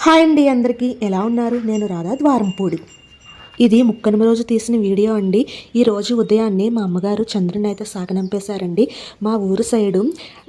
Hi అండి అందరికీ ఎలా ఉన్నారు? నేను రాధా ద్వారంపూడి. ఇది ముక్కనుమ రోజు తీసిన వీడియో అండి. ఈ రోజు ఉదయాన్నే మా అమ్మగారు చంద్రుని అయితే సాగనంపేశారండి. మా ఊరు సైడు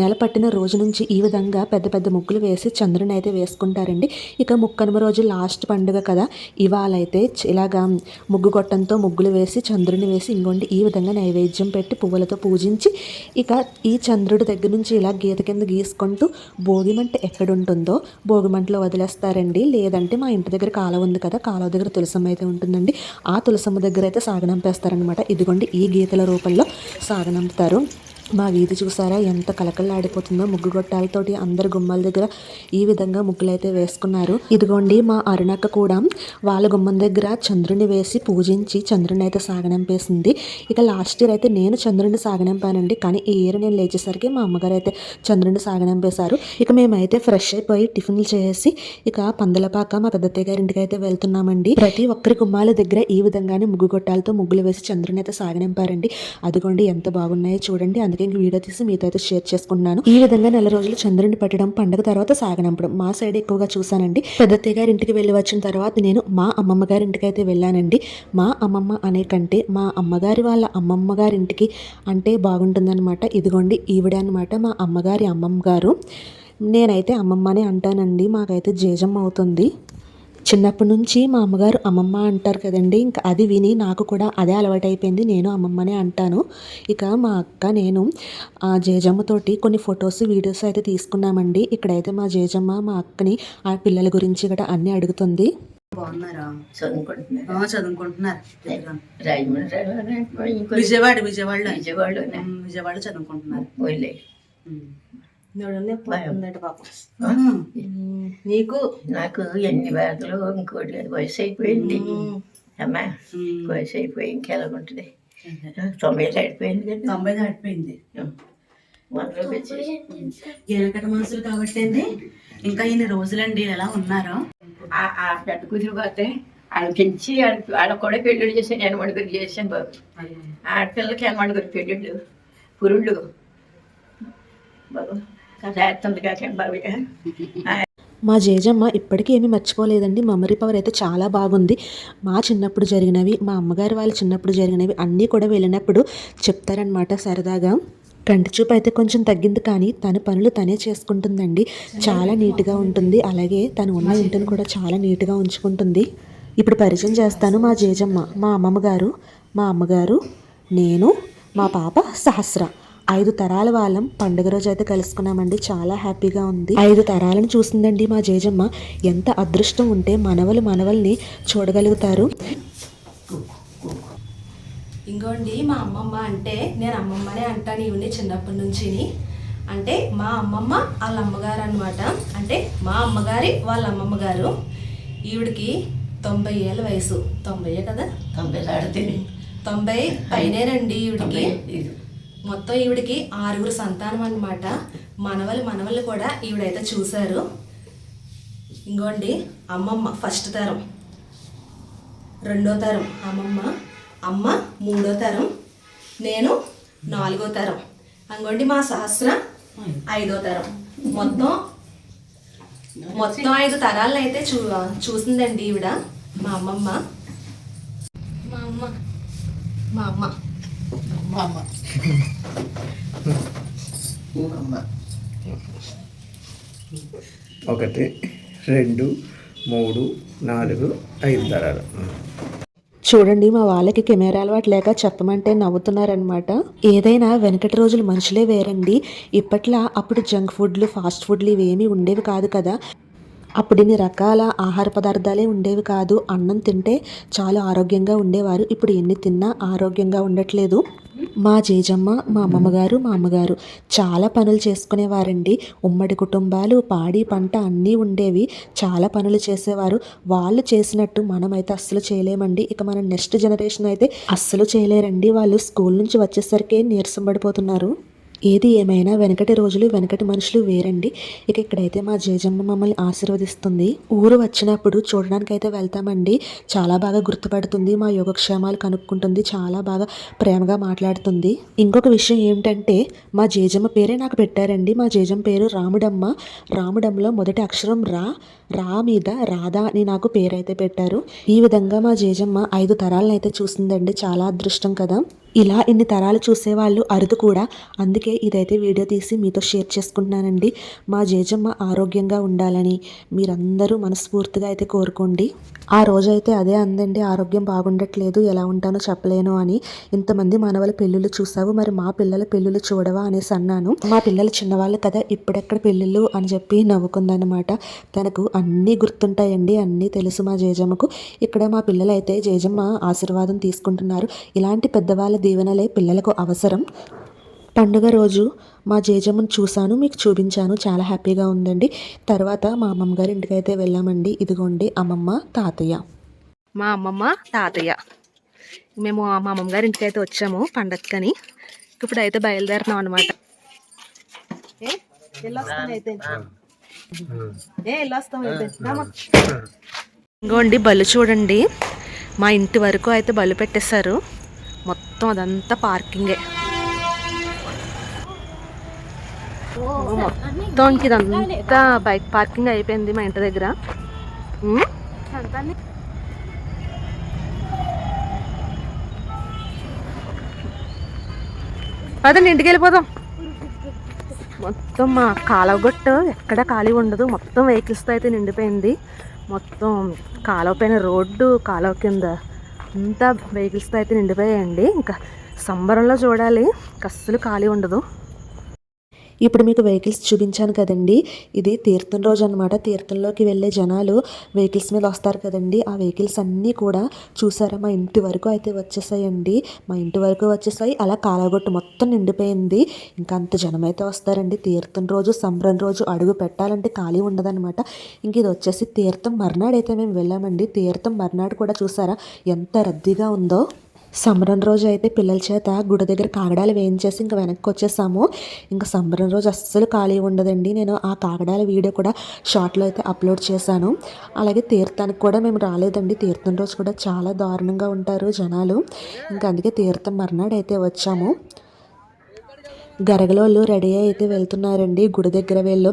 నెల పట్టిన రోజు నుంచి ఈ విధంగా పెద్ద పెద్ద ముగ్గులు వేసి చంద్రుని అయితే వేసుకుంటారండి. ఇక ముక్కనుమ రోజు లాస్ట్ పండుగ కదా. ఇవాళ అయితే ఇలాగా ముగ్గు గొట్టంతో ముగ్గులు వేసి చంద్రుని వేసి ఇంకోండి ఈ విధంగా నైవేద్యం పెట్టి పువ్వులతో పూజించి ఇక ఈ చంద్రుడి దగ్గర నుంచి ఇలా గీత కింద గీసుకుంటూ భోగిమంట ఎక్కడ ఉంటుందో భోగిమంటలో వదిలేస్తారండి. లేదంటే మా ఇంటి దగ్గర కాలువ ఉంది కదా కాలువ దగ్గర తులసమ్మ అయితే ఉంటుందండి. ఆ తులసమ్మ దగ్గర అయితే సాగనంపేస్తారనమాట ఇదిగోండి ఈ గీతల రూపంలో సాగనంపుతారు. మా వీధి చూసారా? ఎంత కలకలాడిపోతుందో ముగ్గు గొట్టాలతోటి అందరు గుమ్మాల దగ్గర ఈ విధంగా ముగ్గులైతే వేసుకున్నారు. ఇదిగోండి మా అరుణక్క కూడా వాళ్ళ గుమ్మం దగ్గర చంద్రుని వేసి పూజించి చంద్రుని అయితే సాగనంపేసింది. ఇక లాస్ట్ ఇయర్ అయితే నేను చంద్రుని సాగనంపానండి. కానీ ఈ ఇయర్ నేను లేచేసరికి మా అమ్మగారు అయితే చంద్రుని సాగనంపేశారు. ఇక మేమైతే ఫ్రెష్ అయిపోయి టిఫిన్లు చేసి ఇక పందలపాక మా పెద్దత్తయ్య గారి ఇంటికి అయితే వెళ్తున్నామండి. ప్రతి ఒక్కరి గుమ్మాల దగ్గర ఈ విధంగానే ముగ్గు గొట్టాలతో ముగ్గులు వేసి చంద్రుని అయితే సాగనంపారండి. అదిగోండి ఎంత బాగున్నాయో చూడండి. అందుకే ఇంక వీడియో తీసి మీతో అయితే షేర్ చేసుకుంటున్నాను. ఈ విధంగా నెల రోజులు చంద్రుని పట్టడం పండగ తర్వాత సాగనంపడం మా సైడ్ ఎక్కువగా చూసానండి పెద్దత్తయ్య గారి ఇంటికి వెళ్ళి వచ్చిన తర్వాత నేను మా అమ్మమ్మ గారి ఇంటికి అయితే వెళ్ళానండి. మా అమ్మమ్మ అనే కంటే మా అమ్మగారి వాళ్ళ అమ్మమ్మ గారి ఇంటికి అంటే బాగుంటుందన్నమాట. ఇదిగోండి ఈవిడ అనమాట మా అమ్మగారి అమ్మమ్మ గారు. నేనైతే అమ్మమ్మనే అంటానండి. మాకైతే జేజమ్మ అవుతుంది. చిన్నప్పటి నుంచి మా అమ్మగారు అమ్మమ్మ అంటారు కదండి. ఇంకా అది విని నాకు కూడా అదే అలవాటైపోయింది. నేను అమ్మమ్మనే అంటాను. ఇక మా అక్క నేను ఆ జేజమ్మతోటి కొన్ని ఫొటోస్ వీడియోస్ అయితే తీసుకున్నామండి. ఇక్కడైతే మా జేజమ్మ మా అక్కని ఆ పిల్లల గురించి కూడా అన్నీ అడుగుతుంది. బాగున్నారా? చదువుకుంటున్నారు? ఆ, చదువుకుంటున్నారు. విజయవాడ విజయవాడలో. విజయవాడలోనే. ఉమ్, విజయవాడ చదువుకుంటున్నారు. నీకు? నాకు ఎన్ని బాధలు ఇంకోటి లేదు. వయసు అయిపోయింది. అమ్మా. వయసు అయిపోయి ఇంకెలాగుంటుంది? తొంభై ఏళ్ళు అయిపోయింది కదా. తొంభై దాటిపోయింది ఎనకట మనుషులు కాబట్టి అండి. ఇంకా ఇన్ని రోజులండి ఎలా ఉన్నారు. ఆ- పెద్ద కూతురు పోతే వాళ్ళకి పెంచి వాళ్ళకి కూడా పెళ్ళిళ్ళు చేశాను. ఎనమడుగురు చేశాను బాబు. ఆడపిల్లలకి ఎనమడుగురు పెళ్ళిళ్ళు పురుళ్ళు. బాబు మా జేజమ్మ ఇప్పటికీ ఏమీ మర్చిపోలేదండి. మెమరీ పవర్ అయితే చాలా బాగుంది. మా చిన్నప్పుడు జరిగినవి మా అమ్మగారు వాళ్ళ చిన్నప్పుడు జరిగినవి అన్నీ కూడా వెళ్ళినప్పుడు చెప్తారనమాట సరదాగా. కంటి చూపు అయితే కొంచెం తగ్గింది కానీ తన పనులు తనే చేసుకుంటుందండి. చాలా నీట్గా ఉంటుంది. అలాగే తను ఉన్న ఇంటిని కూడా చాలా నీట్గా ఉంచుకుంటుంది. ఇప్పుడు పరిచయం చేస్తాను మా జేజమ్మ మా అమ్మమ్మ గారు మా అమ్మగారు నేను మా పాప సహస్ర. ఐదు తరాల వాళ్ళం. పండుగ రోజు అయితే కలుసుకున్నామండి. చాలా హ్యాపీగా ఉంది. ఐదు తరాలను చూసిందండి మా జేజమ్మ. ఎంత అదృష్టం ఉంటే మనవలు మనవల్ని చూడగలుగుతారు. ఇంకోండి మా అమ్మమ్మ అంటే నేను అమ్మమ్మనే అంటాను ఇవన్నీ చిన్నప్పటి నుంచి అంటే మా అమ్మమ్మ వాళ్ళ అమ్మగారు అనమాట అంటే మా అమ్మగారి వాళ్ళ అమ్మమ్మ గారు ఈవిడికి తొంభై ఏళ్ళ వయసు. తొంభై కదా? తొంభై తొంభై పైనేనండి ఈవిడికి. మొత్తం ఈవిడికి ఆరుగురు సంతానం అన్నమాట. మనవలు మనవలు కూడా ఈవిడైతే చూశారు. ఇంకోండి అమ్మమ్మ ఫస్ట్ తరం. రెండో తరం అమ్మమ్మ. అమ్మ మూడో తరం. నేను నాలుగో తరం. అంగోండి మా సహస్ర ఐదో తరం. మొత్తం మొత్తం ఐదు తరాలను అయితే చూ చూసిందండి ఈవిడ మా అమ్మమ్మ. మా అమ్మ. మా అమ్మ. ఒకటి రెండు మూడు నాలుగు ఐదు తరాలు. చూడండి మా వాళ్ళకి కెమెరా అలవాటు లేక చెప్పమంటే నవ్వుతున్నారనమాట ఏదైనా వెనకటి రోజులు మనుషులే వేరండి. ఇప్పట్లా అప్పుడు జంక్ ఫుడ్లు ఫాస్ట్ ఫుడ్లు ఇవేమీ ఉండేవి కాదు కదా. అప్పుడు ఇన్ని రకాల ఆహార పదార్థాలే ఉండేవి కాదు. అన్నం తింటే చాలా ఆరోగ్యంగా ఉండేవారు. ఇప్పుడు ఎన్ని తిన్నా ఆరోగ్యంగా ఉండట్లేదు. మా జేజమ్మ మా అమ్మమ్మగారు మా అమ్మగారు చాలా పనులు చేసుకునేవారండి. ఉమ్మడి కుటుంబాలు పాడి పంట అన్నీ ఉండేవి. చాలా పనులు చేసేవారు. వాళ్ళు చేసినట్టు మనమైతే అస్సలు చేయలేమండి. ఇక మన నెక్స్ట్ జనరేషన్ అయితే అస్సలు చేయలేరండి. వాళ్ళు స్కూల్ నుంచి వచ్చేసరికి నీరసం పడిపోతున్నారు. ఏది ఏమైనా వెనకటి రోజులు వెనకటి మనుషులు వేరండి. ఇక ఇక్కడైతే మా జేజమ్మ మమ్మల్ని ఆశీర్వదిస్తుంది. ఊరు వచ్చినప్పుడు చూడడానికైతే వెళ్తామండి. చాలా బాగా గుర్తుపడుతుంది మా యోగక్షేమాలు కనుక్కుంటుంది చాలా బాగా ప్రేమగా మాట్లాడుతుంది. ఇంకొక విషయం ఏమిటంటే మా జేజమ్మ పేరే నాకు పెట్టారండి. మా జేజమ్మ పేరు రాముడమ్మ. రాముడమ్మలో మొదటి అక్షరం రా రా మీద రాధా అని నాకు పేరైతే పెట్టారు. ఈ విధంగా మా జేజమ్మ ఐదు తరాలను అయితే చూసిందండి. చాలా అదృష్టం కదా. ఇలా ఇన్ని తరాలు చూసేవాళ్ళు అరుదు కూడా. అందుకే ఇదైతే వీడియో తీసి మీతో షేర్ చేసుకుంటున్నానండి. మా జేజమ్మ ఆరోగ్యంగా ఉండాలని మీరందరూ మనస్ఫూర్తిగా అయితే కోరుకోండి. ఆ రోజైతే అదే అందండి. ఆరోగ్యం బాగుండట్లేదు. ఎలా ఉంటానో చెప్పలేను అని ఇంతమంది మనవల పెళ్ళిళ్ళు చూసావు. మరి మా పిల్లల పెళ్ళిళ్ళు చూడవా అనేసి అన్నాను. మా పిల్లలు చిన్నవాళ్ళు కదా ఇప్పుడెక్కడ పెళ్ళిళ్ళు అని చెప్పి నవ్వుకుందనమాట తనకు అన్నీ గుర్తుంటాయండి. అన్నీ తెలుసు మా జేజమ్మకు. ఇక్కడ మా పిల్లలైతే జేజమ్మ ఆశీర్వాదం తీసుకుంటున్నారు. ఇలాంటి పెద్దవాళ్ళ దీవెనలే పిల్లలకు అవసరం. పండుగ రోజు మా జేజమ్మను చూశాను మీకు చూపించాను. చాలా హ్యాపీగా ఉందండి. తర్వాత మా అమ్మమ్మ గారి ఇంటికి అయితే వెళ్ళామండి. ఇదిగోండి అమ్మమ్మ తాతయ్య. మా అమ్మమ్మ తాతయ్య. మేము మా అమ్మమ్మ గారి ఇంటికి అయితే వచ్చాము పండగకని ఇప్పుడు అయితే? బయలుదేరుతున్నాం అనమాట ఇంకోండి బలు చూడండి. మా ఇంటి వరకు అయితే బలు పెట్టేశారు. మొత్తం అదంతా పార్కింగే. మొత్తం ఇదంతా బైక్ పార్కింగ్ అయిపోయింది మా ఇంటి దగ్గర. ఉమ్. పదండి ఇంటికి వెళ్ళిపోదాం. మొత్తం మా కాలవగొట్టు ఎక్కడ ఖాళీ ఉండదు. మొత్తం వెహికల్స్తో అయితే నిండిపోయింది. మొత్తం కాలువ పైన రోడ్డు కాలువ కింద అంతా వెహికల్స్తో అయితే నిండిపోయాయండి. ఇంకా సంబరంలో చూడాలి. ఇంకా అస్సలు ఖాళీ ఉండదు. ఇప్పుడు మీకు వెహికల్స్ చూపించాను కదండి. ఇది తీర్థం రోజు అనమాట తీర్థంలోకి వెళ్ళే జనాలు వెహికల్స్ మీద వస్తారు కదండి. ఆ వెహికల్స్ అన్నీ కూడా చూసారా? మా ఇంటి వరకు అయితే వచ్చేసాయండి. మా ఇంటి వరకు వచ్చేసాయి. అలా కాలగొట్టు మొత్తం నిండిపోయింది. ఇంకా అంత జనం అయితే వస్తారండి. తీర్థం రోజు సంబరం రోజు అడుగు పెట్టాలంటే ఖాళీ ఉండదన్నమాట. ఇంక ఇది వచ్చేసి తీర్థం మర్నాడు అయితే మేము వెళ్ళామండి. తీర్థం మర్నాడు కూడా చూసారా? ఎంత రద్దీగా ఉందో. సంబరం రోజు అయితే పిల్లల చేత గుడి దగ్గర కాగడాలు వేయించేసి ఇంకా వెనక్కి వచ్చేసాము. ఇంకా సంబరం రోజు అస్సలు ఖాళీ ఉండదండి. నేను ఆ కాగడాల వీడియో కూడా షార్ట్లో అయితే అప్లోడ్ చేశాను. అలాగే తీర్థానికి కూడా మేము రాలేదండి. తీర్థం రోజు కూడా చాలా దారుణంగా ఉంటారు జనాలు. ఇంకా అందుకే తీర్థం మర్నాడు అయితే వచ్చాము. గరగలోళ్ళు రెడీ అయితే వెళ్తున్నారండి. గుడి దగ్గర వెళ్ళు.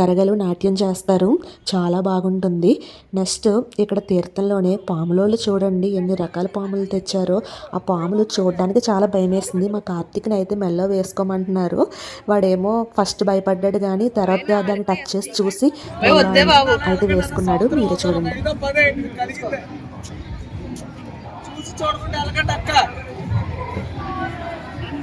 గరగలు నాట్యం చేస్తారు. చాలా బాగుంటుంది. నెక్స్ట్ ఇక్కడ తీర్థంలోనే పాములోళ్ళు చూడండి. ఎన్ని రకాల పాములు తెచ్చారో. ఆ పాములు చూడడానికి చాలా భయం వేసింది మా కార్తీక్ని అయితే మెల్లో వేసుకోమంటున్నారు. వాడేమో ఫస్ట్ భయపడ్డాడు కానీ తర్వాత దాన్ని టచ్ చేసి చూసి అయితే వేసుకున్నాడు. మీరే చూడండి.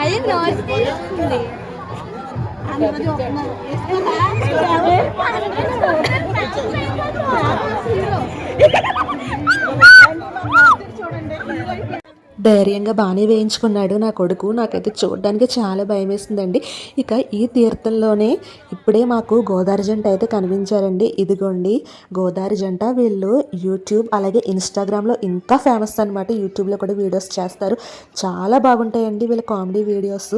ఓయ్, కు- ఇది నోరు తీరుతుంది అది నోరు తీరుతుంది ధైర్యంగా బాగానే వేయించుకున్నాడు నా కొడుకు. నాకైతే చూడడానికి చాలా భయం వేసిందండి ఇక ఈ తీర్థంలోనే ఇప్పుడే మాకు గోదావరి జంట అయితే కనిపించారండి. ఇదిగోండి గోదావరి జంట వీళ్ళు యూట్యూబ్ అలాగే ఇన్స్టాగ్రామ్లో ఇంకా ఫేమస్ అనమాట యూట్యూబ్లో కూడా వీడియోస్ చేస్తారు. చాలా బాగుంటాయండి వీళ్ళ కామెడీ వీడియోస్.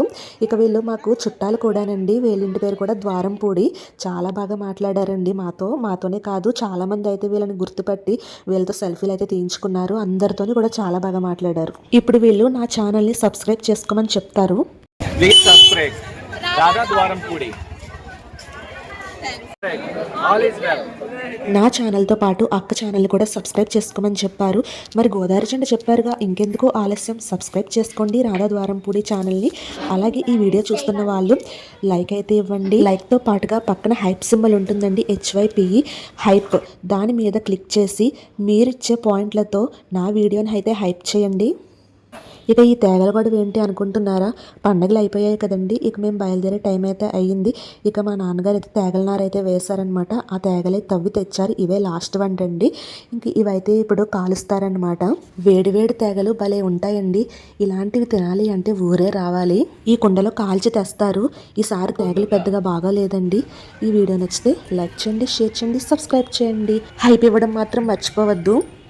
ఇక వీళ్ళు మాకు చుట్టాలు కూడానండి. వీళ్ళ ఇంటి పేరు కూడా ద్వారంపూడి. చాలా బాగా మాట్లాడారండి మాతో. మాతోనే కాదు చాలామంది అయితే వీళ్ళని గుర్తుపట్టి వీళ్ళతో సెల్ఫీలు అయితే తీయించుకున్నారు. అందరితోని కూడా చాలా బాగా మాట్లాడారు. ఇప్పుడు వీళ్ళు నా ఛానల్ని సబ్స్క్రైబ్ చేసుకోమని చెప్తారు. All is well. నా ఛానల్తో పాటు అక్క ఛానల్ కూడా సబ్స్క్రైబ్ చేసుకోమని చెప్పారు. మరి గోదావరి జంట చెప్పారుగా ఇంకెందుకు ఆలస్యం. సబ్స్క్రైబ్ చేసుకోండి రాధా ద్వారంపూడి ఛానల్ని. అలాగే ఈ వీడియో చూస్తున్న వాళ్ళు లైక్ అయితే ఇవ్వండి. లైక్తో పాటుగా పక్కన హైప్ సింబల్ ఉంటుందండి హెచ్వైపిఈ హైప్. దాని మీద క్లిక్ చేసి మీరిచ్చే పాయింట్లతో నా వీడియోని అయితే హైప్ చేయండి. ఇక ఈ తేగల గొడవ ఏంటి అనుకుంటున్నారా? పండగలు అయిపోయాయి కదండి. ఇక మేము బయలుదేరే టైం అయితే అయ్యింది. ఇక మా నాన్నగారు అయితే తేగల అయితే వేశారనమాట ఆ తేగలే తవ్వి తెచ్చారు. ఇవే లాస్ట్ వంట అండి ఇంక ఇవైతే ఇప్పుడు కాలుస్తారనమాట వేడి వేడి తేగలు భలే ఉంటాయండి. ఇలాంటివి తినాలి అంటే ఊరే రావాలి. ఈ కుండలో కాల్చి తెస్తారు. ఈసారి తేగలు పెద్దగా బాగాలేదండి. ఈ వీడియో నచ్చితే లైక్ చేయండి షేర్ చేయండి సబ్స్క్రైబ్ చేయండి. హైప్ ఇవ్వడం మాత్రం మర్చిపోవద్దు.